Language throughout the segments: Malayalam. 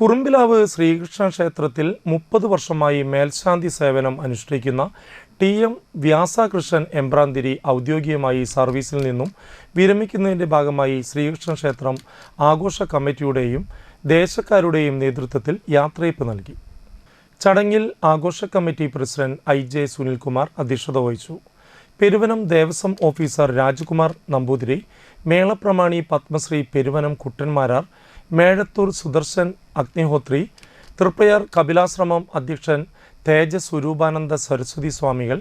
കുറുമ്പിലാവ് ശ്രീകൃഷ്ണ ക്ഷേത്രത്തിൽ മുപ്പത് വർഷമായി മേൽശാന്തി സേവനം അനുഷ്ഠിക്കുന്ന ടി എം വ്യാസകൃഷ്ണൻ എമ്പ്രാന്തിരി ഔദ്യോഗികമായി സർവീസിൽ നിന്നും വിരമിക്കുന്നതിന്റെ ഭാഗമായി ശ്രീകൃഷ്ണ ക്ഷേത്രം ആഘോഷ കമ്മിറ്റിയുടെയും ദേശക്കാരുടെയും നേതൃത്വത്തിൽ യാത്രയപ്പ് നൽകി. ചടങ്ങിൽ ആഘോഷ committee president I J Sunilkumar അധ്യക്ഷത വഹിച്ചു. പെരുവനം ദേവസ്വം ഓഫീസർ രാജകുമാർ നമ്പൂതിരി മേളപ്രമാണി പത്മശ്രീ പെരുവനം കുട്ടന്മാരാർ മേഴത്തൂർ സുദർശൻ അഗ്നിഹോത്രി തൃപ്പയർ കപിലാശ്രമം അധ്യക്ഷൻ തേജസ് സ്വരൂപാനന്ദ സരസ്വതി സ്വാമികൾ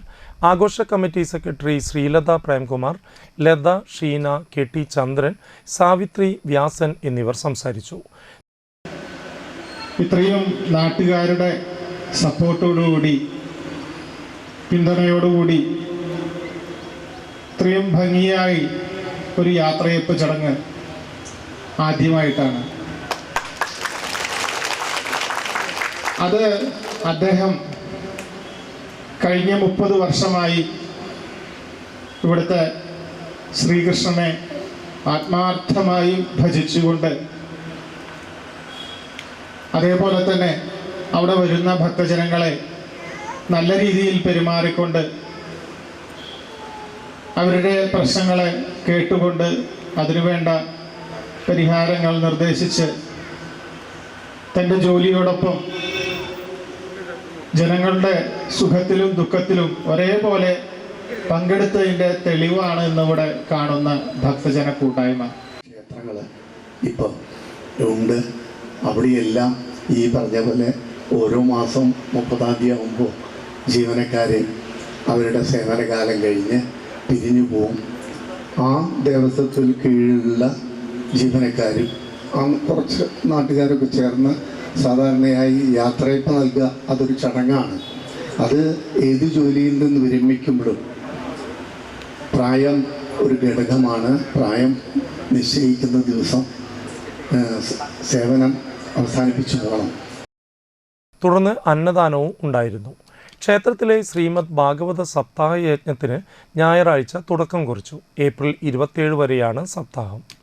ആഘോഷ committee secretary Sreelatha Premkumar Latha Sheena K T Chandran Savithri Vyasan എന്നിവർ സംസാരിച്ചു. ഇത്രയും നാട്ടുകാരുടെ സപ്പോർട്ടോടുകൂടി പിന്തുണയോടുകൂടി ഇത്രയും ഭംഗിയായി ഒരു യാത്രയപ്പ് ചടങ്ങ് ആദ്യമായിട്ടാണ്. അത് അദ്ദേഹം കഴിഞ്ഞ മുപ്പത് വർഷമായി ഇവിടുത്തെ ശ്രീകൃഷ്ണനെ ആത്മാർത്ഥമായി ഭജിച്ചുകൊണ്ട് അതേപോലെ തന്നെ അവിടെ വരുന്ന ഭക്തജനങ്ങളെ നല്ല രീതിയിൽ പെരുമാറിക്കൊണ്ട് അവരുടെ പ്രശ്നങ്ങളെ കേട്ടുകൊണ്ട് അതിനുവേണ്ട പരിഹാരങ്ങൾ നിർദ്ദേശിച്ച് തന്റെ ജോലിയോടൊപ്പം ജനങ്ങളുടെ സുഖത്തിലും ദുഃഖത്തിലും ഒരേപോലെ പങ്കെടുത്തതിന്റെ തെളിവാണ് ഇന്നിവിടെ കാണുന്ന ഭക്തജന കൂട്ടായ്മ. ക്ഷേത്രങ്ങൾ ഇപ്പൊ ഉണ്ട്. അവിടെയെല്ലാം ഈ പറഞ്ഞ പോലെ ഓരോ മാസം മുപ്പതാം തീയതി ആകുമ്പോൾ ജീവനക്കാരെ അവരുടെ സേവനകാലം കഴിഞ്ഞ് പിരിഞ്ഞു പോവും. ആ ദേവസ്വത്തിന് കീഴിലുള്ള ജീവനക്കാരും കുറച്ച് നാട്ടുകാരൊക്കെ ചേർന്ന് സാധാരണയായി യാത്രയപ്പ് നൽകുക അതൊരു ചടങ്ങാണ്. അത് ഏത് ജോലിയിൽ നിന്ന് വിരമിക്കുമ്പോഴും പ്രായം ഒരു ഘടകമാണ്. പ്രായം നിശ്ചയിക്കുന്ന ദിവസം സേവനം അവസാനിപ്പിച്ചു പോകണം. തുടർന്ന് അന്നദാനവും ഉണ്ടായിരുന്നു. ക്ഷേത്രത്തിലെ ശ്രീമദ് ഭാഗവത സപ്താഹ യജ്ഞത്തിന് ഞായറാഴ്ച തുടക്കം കുറിച്ചു. ഏപ്രിൽ ഇരുപത്തിയേഴ് വരെയാണ് സപ്താഹം.